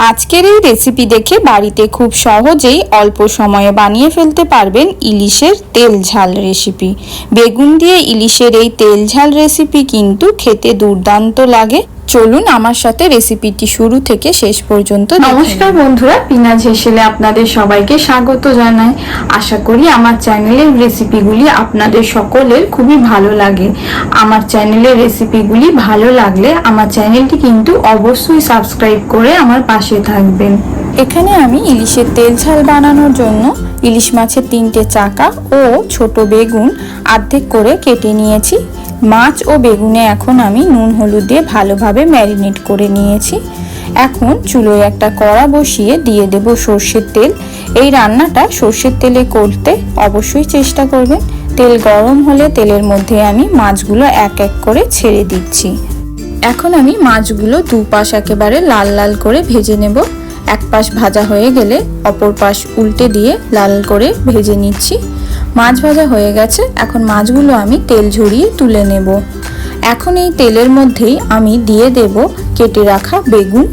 আজকের এই রেসিপি দেখে বাড়িতে খুব সহজেই অল্প সময়ে বানিয়ে ফেলতে পারবেন ইলিশের তেল ঝাল রেসিপি বেগুন দিয়ে ইলিশের এই তেল ঝাল রেসিপি কিন্তু খেতে দুর্দান্ত লাগে। চলুন আমার সাথে রেসিপিটি শুরু থেকে শেষ পর্যন্ত নমস্কার বন্ধুরা পিনাজ হেসেলে আপনাদের সবাইকে স্বাগত জানাই। আশা করি আমার চ্যানেলের রেসিপিগুলি আপনাদের সকলের খুবই ভালো লাগে। আমার চ্যানেলের রেসিপিগুলি ভালো লাগলে আমার চ্যানেলটি কিন্তু অবশ্যই সাবস্ক্রাইব করে আমার পাশে থাকবেন। এখানে আমি ইলিশের তেল ঝাল বানানোর জন্য ইলিশ মাছের তিনটে চাকা ও ছোট বেগুন অর্ধেক করে কেটে নিয়েছি। মাছ ও বেগুনে এখন আমি নুন, হলুদ দিয়ে ভালোভাবে ম্যারিনেট করে নিয়েছি। এখন চুলোয় একটা কড়া বসিয়ে দিয়ে দেব সর্ষের তেল। এই রান্নাটা সর্ষের তেলে করতে অবশ্যই চেষ্টা করবেন। তেল গরম হলে তেলের মধ্যে আমি মাছগুলো এক এক করে ছেড়ে দিচ্ছি। এখন আমি মাছগুলো দুপাশ একেবারে লাল লাল করে ভেজে নেব। এক পাশ ভাজা হয়ে গেলে অপর পাশ উল্টে দিয়ে লাল করে ভেজে নিচ্ছি। মাছ ভাজা হয়ে গেছে, এখন মাছগুলো আমি তেল ঝরিয়ে তুলে নেব। এখন এই তেলের মধ্যেই আমি দিয়ে দেব কেটে রাখা বেগুন।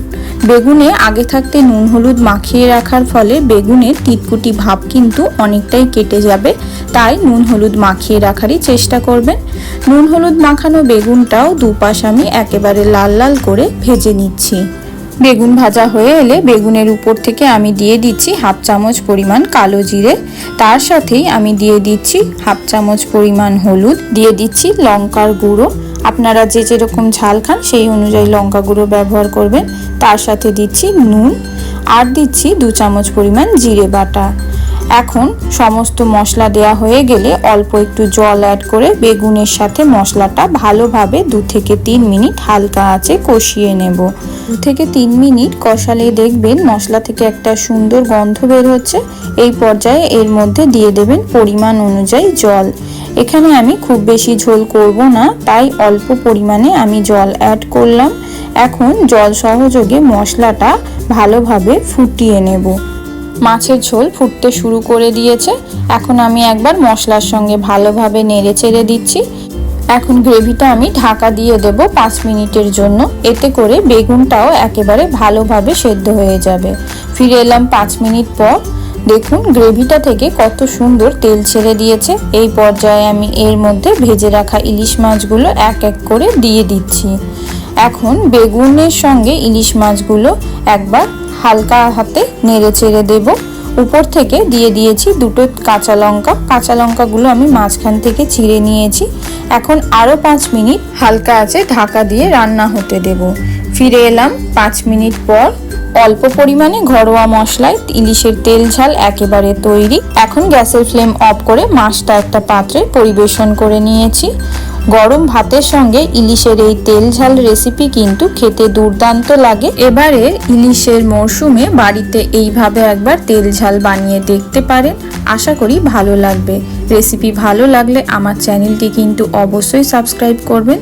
বেগুনে আগে থাকতে নুন হলুদ মাখিয়ে রাখার ফলে বেগুনের তিতকুটি ভাব কিন্তু অনেকটাই কেটে যাবে, তাই নুন হলুদ মাখিয়ে রাখারই চেষ্টা করবেন। নুন হলুদ মাখানো বেগুনটাও দুপাশ আমি একেবারে লাল লাল করে ভেজে নিচ্ছি। বেগুন ভাজা হয়ে এলে বেগুনের উপর থেকে আমি দিয়ে দিচ্ছি হাফ চামচ পরিমাণ কালো জিরে। তার সাথেই আমি দিয়ে দিচ্ছি হাফ চামচ পরিমাণ হলুদ। দিয়ে দিচ্ছি লঙ্কার গুঁড়ো। আপনারা যে যেরকম ঝাল খান সেই অনুযায়ী লঙ্কা গুঁড়ো ব্যবহার করবেন। তার সাথে দিচ্ছি নুন। আর দিচ্ছি দু চামচ পরিমাণ জিরে বাটা। এখন সমস্ত মশলা দেয়া হয়ে গেলে অল্প একটু জল অ্যাড করে বেগুনের সাথে মশলাটা ভালোভাবে দু থেকে তিন মিনিট হালকা আঁচে কষিয়ে নেব। দু থেকে তিন মিনিট কষালে দেখবেন মশলা থেকে একটা সুন্দর গন্ধ বের হচ্ছে। এই পর্যায়ে এর মধ্যে দিয়ে দেবেন পরিমাণ অনুযায়ী জল। এখানে আমি খুব বেশি ঝোল করব না, তাই অল্প পরিমাণে আমি জল অ্যাড করলাম। এখন জল সহযোগে মশলাটা ভালোভাবে ফুটিয়ে নেব। মাছের ঝোল ফুটতে শুরু করে দিয়েছে। এখন আমি একবার মশলার সঙ্গে ভালোভাবে নেড়ে চেড়ে দিচ্ছি। এখন গ্রেভিটা আমি ঢাকা দিয়ে দেব পাঁচ মিনিটের জন্য। এতে করে বেগুনটাও একেবারে ভালোভাবে সেদ্ধ হয়ে যাবে। ফিরে এলাম পাঁচ মিনিট পর। দেখুন, গ্রেভিটা থেকে কত সুন্দর তেল ছেড়ে দিয়েছে। এই পর্যায়ে আমি এর মধ্যে ভেজে রাখা ইলিশ মাছগুলো এক এক করে দিয়ে দিচ্ছি। এখন বেগুনের সঙ্গে ইলিশ মাছগুলো একবার হালকা হাতে নেড়ে চেড়ে দেব। উপর থেকে দিয়ে দিয়েছি দুটো কাঁচা লঙ্কা। কাঁচা লঙ্কাগুলো আমি মাঝখান থেকে চিড়ে নিয়েছি। এখন আরও পাঁচ মিনিট হালকা আছে ঢাকা দিয়ে রান্না হতে দেব। ফিরে এলাম পাঁচ মিনিট পর। অল্প পরিমাণে ঘরোয়া মশলায় ইলিশের তেল ঝাল একেবারে তৈরি। এখন গ্যাসের ফ্লেম অফ করে মাছটা একটা পাত্রে পরিবেশন করে নিয়েছি। গরম ভাতের সঙ্গে ইলিশের এই তেল ঝাল রেসিপি কিন্তু খেতে দুর্দান্ত লাগে। এবারে ইলিশের মরশুমে বাড়িতে এইভাবে একবার তেল ঝাল বানিয়ে দেখতে পারেন। আশা করি ভালো লাগবে। রেসিপি ভালো লাগলে আমার চ্যানেলটি কিন্তু অবশ্যই সাবস্ক্রাইব করবেন।